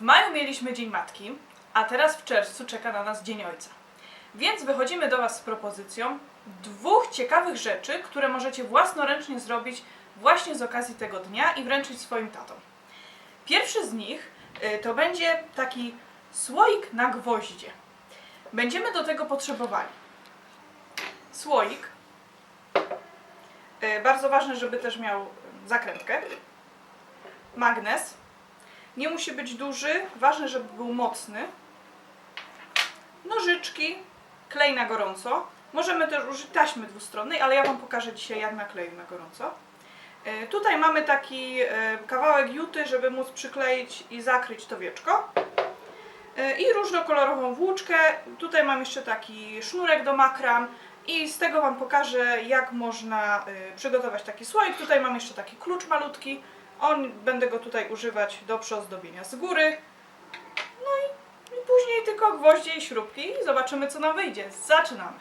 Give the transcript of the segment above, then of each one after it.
W maju mieliśmy Dzień Matki, a teraz w czerwcu czeka na nas Dzień Ojca. Więc wychodzimy do Was z propozycją dwóch ciekawych rzeczy, które możecie własnoręcznie zrobić właśnie z okazji tego dnia i wręczyć swoim tatom. Pierwszy z nich y, to będzie taki słoik na gwoździe. Będziemy do tego potrzebowali słoik. Y, Bardzo ważne, żeby też miał y, zakrętkę. Magnes. Nie musi być duży, ważne, żeby był mocny. Nożyczki, klej na gorąco. Możemy też użyć taśmy dwustronnej, ale ja Wam pokażę dzisiaj jak nakleję na gorąco. Y, Tutaj mamy taki y, kawałek juty, żeby móc przykleić i zakryć to wieczko. Y, I różnokolorową włóczkę. Tutaj mam jeszcze taki sznurek do makram. I z tego Wam pokażę, jak można przygotować taki słoik. Tutaj mam jeszcze taki klucz malutki. On będę go tutaj używać do przyozdobienia z góry. No i, i później tylko gwoździe i śrubki i zobaczymy co nam wyjdzie. Zaczynamy.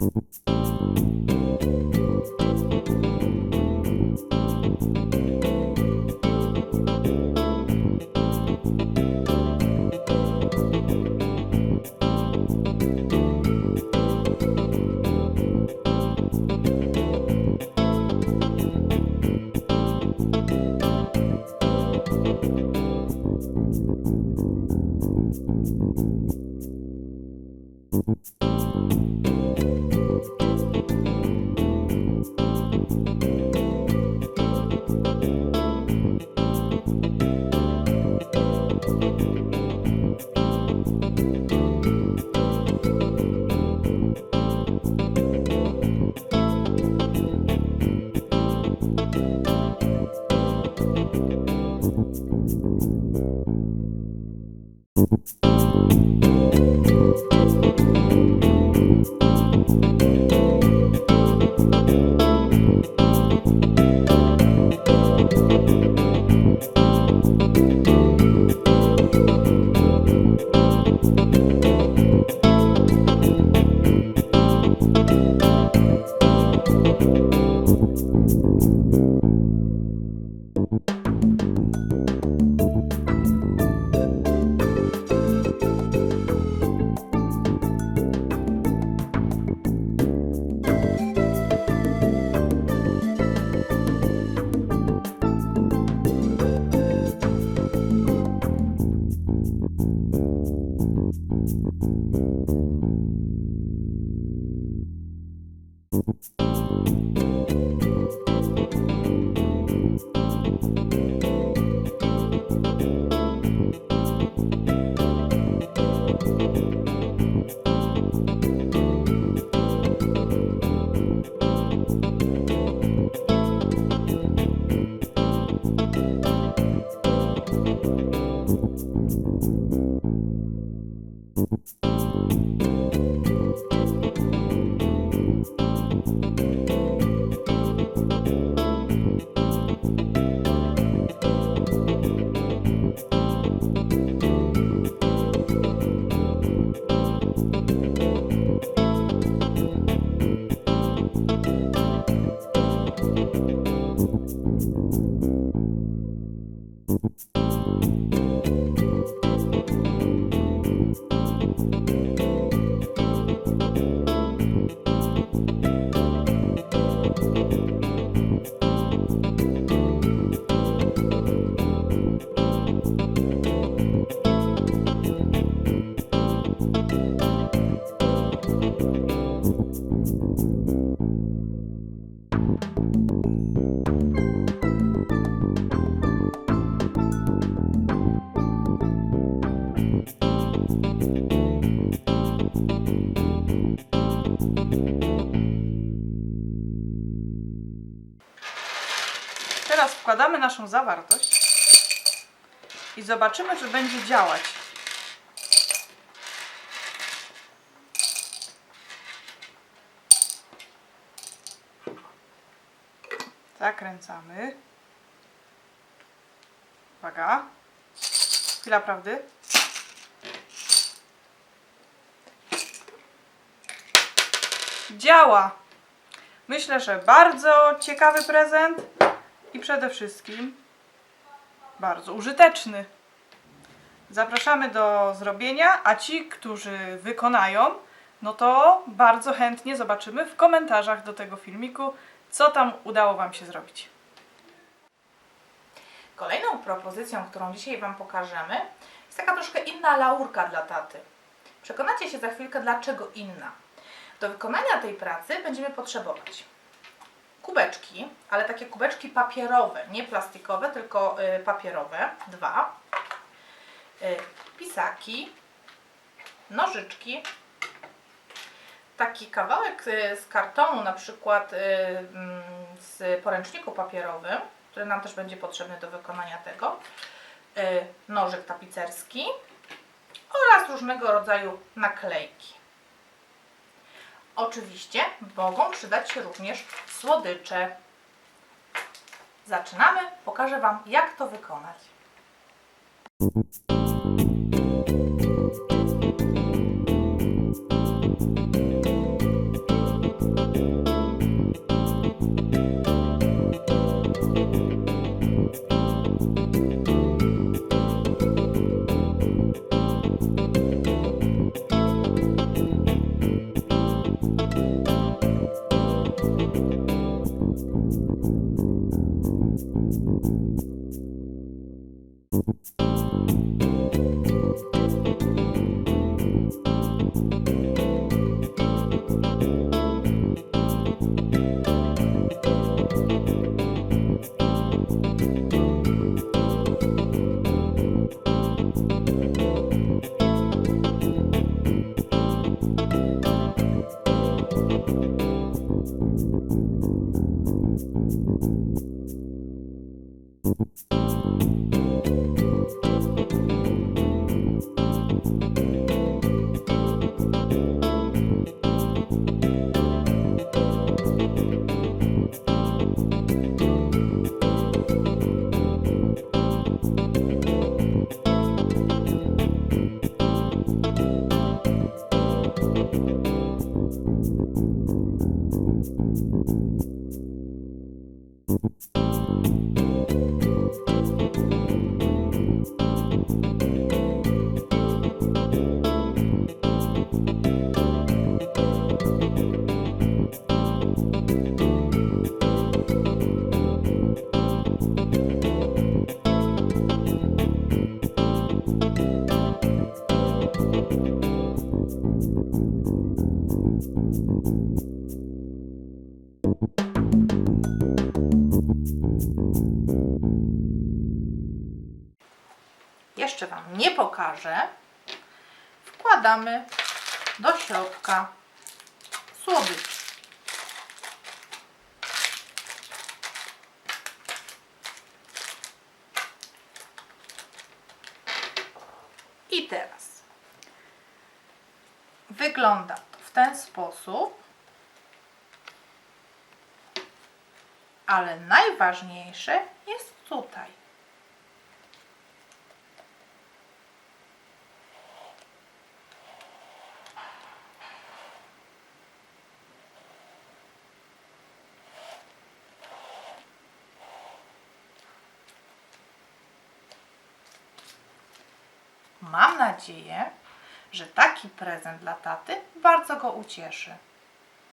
Wkładamy naszą zawartość i zobaczymy, czy będzie działać. Zakręcamy. Uwaga. Chwila prawdy. Działa. Myślę, że bardzo ciekawy prezent i przede wszystkim bardzo użyteczny. Zapraszamy do zrobienia, a ci, którzy wykonają, no to bardzo chętnie zobaczymy w komentarzach do tego filmiku, co tam udało Wam się zrobić. Kolejną propozycją, którą dzisiaj Wam pokażemy, jest taka troszkę inna laurka dla taty. Przekonacie się za chwilkę, dlaczego inna. Do wykonania tej pracy będziemy potrzebować kubeczki, ale takie kubeczki papierowe, nie plastikowe, tylko y, papierowe, dwa, y, pisaki, nożyczki, taki kawałek y, z kartonu, na przykład mm, z poręczniku papierowym, który nam też będzie potrzebny do wykonania tego, nożyk tapicerski oraz różnego rodzaju naklejki. Oczywiście mogą przydać się również słodycze. Zaczynamy. Pokażę Wam, jak to wykonać. Nie pokażę. Wkładamy do środka słodycz. I teraz wygląda to w ten sposób. Ale najważniejsze jest tutaj. Mam nadzieję, że taki prezent dla taty bardzo go ucieszy.